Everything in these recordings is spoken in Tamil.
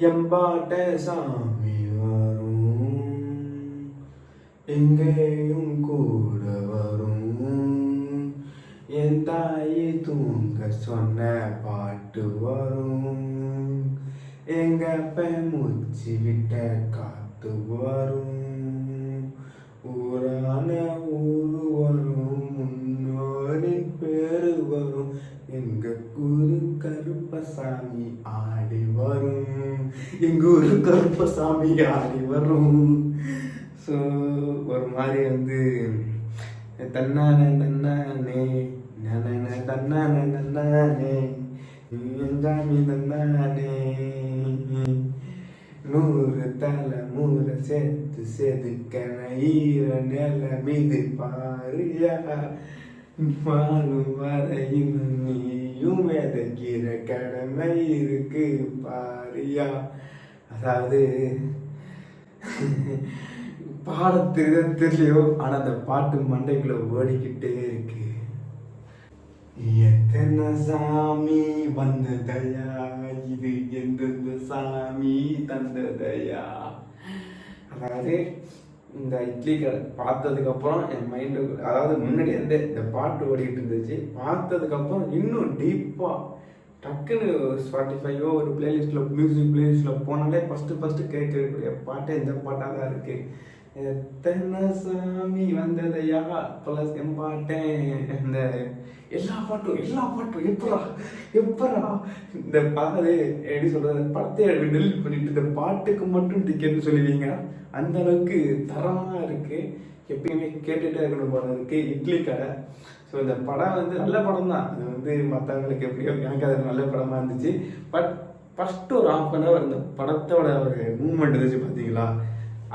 எம்பாட்ட சாமி வரும். எங்கேயும் கூட வரும். என் தாயி தூங்க சொன்ன பாட்டு வரும். எங்க மூச்சு விட்ட காத்து வரும். ஊரான எங்க கருப்பசாமி ஆடி வரும். எங்க ஊரு கருப்பசாமி ஆடி வரும். ஸோ ஒரு மாதிரி வந்து தன்னான தன்னானே நனன தன்னான தன்னானே சாமி தன்னானே. நூறு தலை மூற சேர்த்து செதுக்கன ஈர நில மீது பாரியா. வாழும் வரையும் நீயும் விதைக்கிற கடமை இருக்கு பாரியா? அதாவது பாடத்துக்கு தெரியலையோ ஆனால் அந்த பாட்டு மண்டைக்குள்ள ஓடிக்கிட்டே இருக்கு. எத்தனை சாமி வந்ததையா? இது எந்தெந்த சாமி தந்ததையா? அதாவது இந்த இட்லி கடை என் மைண்டு அதாவது முன்னாடி இருந்தே இந்த பாட்டு ஓடிக்கிட்டு இருந்துச்சு. பார்த்ததுக்கப்புறம் இன்னும் டீப்பாக டக்குன்னு ஸ்பாட்டிஃபையோ ஒரு பிளேலிஸ்ட்டில் மியூசிக் பிளேலிஸ்ட்டில் போனாலே ஃபஸ்ட்டு ஃபஸ்ட்டு கேட்கக்கூடிய பாட்டே இந்த பாட்டாக தான் இருக்குது எத்தனை சாமி வந்ததையா ப்ளஸ் எம்பாட்டேன் இந்த எல்லா பாட்டும் எல்லா பாட்டும். எப்படா எப்படா இந்த பாதை எப்படி சொல்றது? படத்தை டெலிட் பண்ணிட்டு இந்த பாட்டுக்கு மட்டும் டிக்கெட்னு சொல்லுவீங்க. அந்த அளவுக்கு தரமாக இருக்கு. எப்பயுமே கேட்டுட்டே இருக்கணும் படம் இருக்கு இட்லி கடை. ஸோ இந்த படம் வந்து நல்ல படம் தான் அது வந்து மற்றவங்களுக்கு எப்படியோ எனக்கு அது நல்ல படமாக இருந்துச்சு. பட் ஃபஸ்ட்டு ஒரு ஆஃப் அன் ஹவர் இந்த படத்தோட ஒரு மூமெண்ட் இருந்துச்சு பார்த்தீங்களா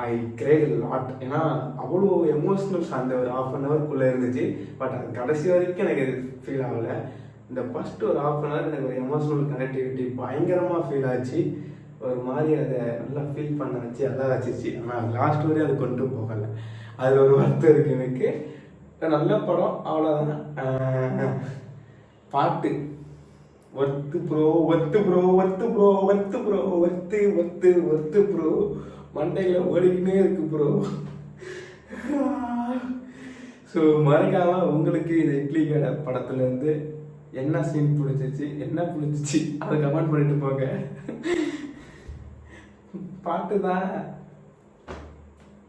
ஐ கிரேட் லாட் ஏன்னா அவ்வளோ எமோஷ்னல்ஸ் அந்த ஒரு ஆஃப் அன் ஹவர்க்குள்ளே இருந்துச்சு. பட் அது கடைசி வரைக்கும் எனக்கு இது ஃபீல் ஆகலை. இந்த ஃபஸ்ட்டு ஒரு ஆஃப் அன் ஹவர் எனக்கு ஒரு எமோஷனல் கனெக்டிவிட்டி பயங்கரமாக ஃபீல் ஆச்சு. ஒரு மாதிரி அதை நல்லா ஃபீல் பண்ண வச்சு நல்லா வச்சிச்சு ஆனால் லாஸ்ட் வரையும் அது கொண்டு போகலை. அதில் ஒரு வருத்தம் இருக்கு எனக்கு. நல்ல படம் அவ்வளோதான் பாட்டு. Worth bro worth bro worth bro worth bro worth worth worth bro மண்டையில் ஓடிக்கினே இருக்கு ப்ரோ ஸோ மறக்காம உங்களுக்கு இந்த இட்லி கடை படத்துலேருந்து என்ன சீன் பிடிச்சிச்சு என்ன பிடிச்சிச்சு அதை கமெண்ட் பண்ணிட்டு போங்க. பாட்டு தான்